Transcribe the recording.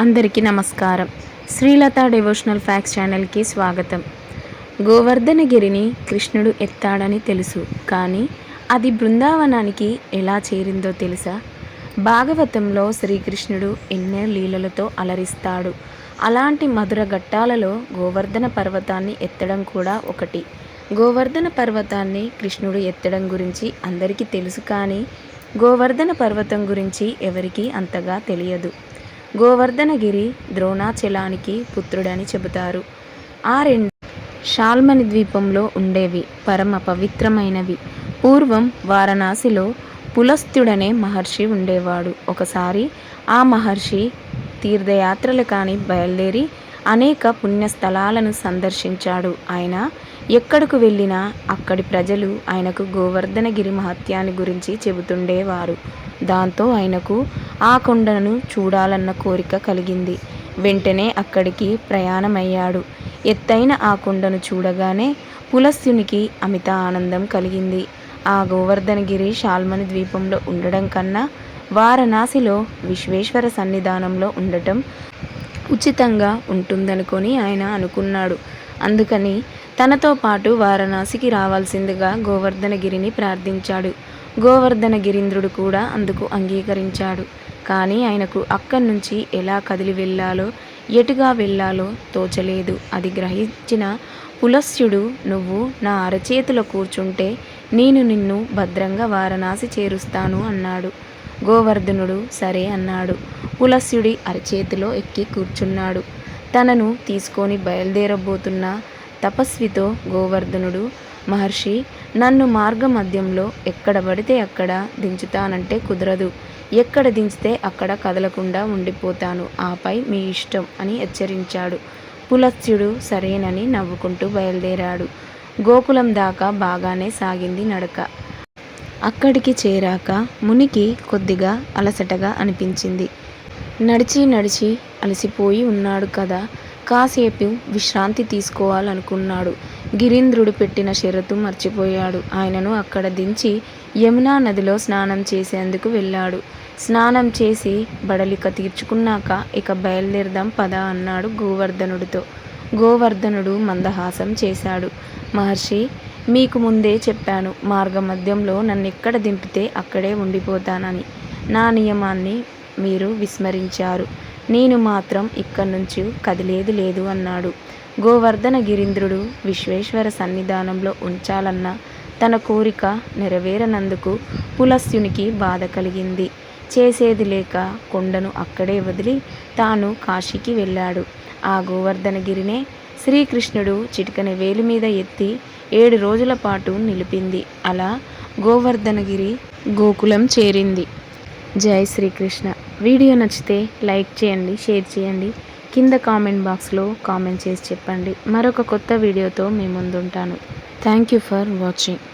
అందరికీ నమస్కారం. Srilatha devotional fax ఛానల్కి స్వాగతం. గోవర్ధనగిరిని కృష్ణుడు ఎత్తాడని తెలుసు కానీ అది బృందావనానికి ఎలా చేరిందో తెలుసా? భాగవతంలో శ్రీకృష్ణుడు ఎన్నో లీలలతో అలరిస్తాడు. అలాంటి మధుర ఘట్టాలలో గోవర్ధన పర్వతాన్ని ఎత్తడం కూడా ఒకటి. గోవర్ధన పర్వతాన్ని కృష్ణుడు ఎత్తడం గురించి అందరికీ తెలుసు కానీ గోవర్ధన పర్వతం గురించి ఎవరికీ అంతగా తెలియదు. గోవర్ధనగిరి ద్రోణాచలానికి పుత్రుడని చెబుతారు. ఆ రెండు షాల్మని ద్వీపంలో ఉండేవి పరమ పవిత్రమైనవి. పూర్వం వారణాసిలో పులస్తుడనే మహర్షి ఉండేవాడు. ఒకసారి ఆ మహర్షి తీర్థయాత్రలు కాని బయలుదేరి అనేక పుణ్యస్థలాలను సందర్శించాడు. ఆయన ఎక్కడకు వెళ్ళినా అక్కడి ప్రజలు ఆయనకు గోవర్ధనగిరి మహత్యాన్ని గురించి చెబుతుండేవారు. దాంతో ఆయనకు ఆ కొండను చూడాలన్న కోరిక కలిగింది. వెంటనే అక్కడికి ప్రయాణమయ్యాడు. ఎత్తైన ఆ కొండను చూడగానే పులస్యునికి అమిత ఆనందం కలిగింది. ఆ గోవర్ధనగిరి షాల్మని ద్వీపంలో ఉండడం కన్నా వారణాసిలో విశ్వేశ్వర సన్నిధానంలో ఉండటం ఉచితంగా ఉంటుందనుకొని ఆయన అనుకున్నాడు. అందుకని తనతో పాటు వారణాసికి రావాల్సిందిగా గోవర్ధనగిరిని ప్రార్థించాడు. గోవర్ధన గిరీంద్రుడు కూడా అందుకు అంగీకరించాడు. కానీ ఆయనకు అక్కడి నుంచి ఎలా కదిలి వెళ్ళాలో ఎటుగా వెళ్ళాలో తోచలేదు. అది గ్రహించిన పులస్యుడు నువ్వు నా అరచేతిలో కూర్చుంటే నేను నిన్ను భద్రంగా వారణాసి చేరుస్తాను అన్నాడు. గోవర్ధనుడు సరే అన్నాడు. పులస్యుడి అరచేతిలో ఎక్కి కూర్చున్నాడు. తనను తీసుకొని బయలుదేరబోతున్న తపస్వితో గోవర్ధనుడు మహర్షి నన్ను మార్గ మధ్యంలో ఎక్కడ పడితే అక్కడ దించుతానంటే కుదరదు. ఎక్కడ దించితే అక్కడ కదలకుండా ఉండిపోతాను. ఆపై మీ ఇష్టం అని హెచ్చరించాడు. పులస్త్యుడు సరేనని నవ్వుకుంటూ బయలుదేరాడు. గోకులం దాకా బాగానే సాగింది నడక. అక్కడికి చేరాక మునికి కొద్దిగా అలసటగా అనిపించింది. నడిచి నడిచి అలసిపోయి ఉన్నాడు కదా. కాసేపు విశ్రాంతి తీసుకోవాలనుకున్నాడు. గిరీంద్రుడు పెట్టిన షరతు మర్చిపోయాడు. ఆయనను అక్కడ దించి యమునా నదిలో స్నానం చేసేందుకు వెళ్ళాడు. స్నానం చేసి బడలిక తీర్చుకున్నాక ఇక బయలుదేరదాం పద అన్నాడు గోవర్ధనుడితో. గోవర్ధనుడు మందహాసం చేశాడు. మహర్షి మీకు ముందే చెప్పాను మార్గమధ్యంలో నన్ను ఎక్కడ దింపితే అక్కడే ఉండిపోతానని. నా నియమాన్ని మీరు విస్మరించారు. నేను మాత్రం ఇక్కడి నుంచి కదిలేది లేదు అన్నాడు. గోవర్ధన గిరీంద్రుడు విశ్వేశ్వర సన్నిధానంలో ఉంచాలన్న తన కోరిక నెరవేరనందుకు పులస్యునికి బాధ కలిగింది. చేసేది లేక కొండను అక్కడే వదిలి తాను కాశీకి వెళ్ళాడు. ఆ గోవర్ధనగిరినే శ్రీకృష్ణుడు చిటికని వేలి మీద ఎత్తి ఏడు రోజుల పాటు నిలిపింది. అలా గోవర్ధనగిరి గోకులం చేరింది. జై శ్రీకృష్ణ. వీడియో నచ్చితే లైక్ చేయండి షేర్ చేయండి. కింద కామెంట్ బాక్స్లో కామెంట్ చేసి చెప్పండి. మరొక కొత్త వీడియోతో మీ ముందుంటాను. Thank you for watching.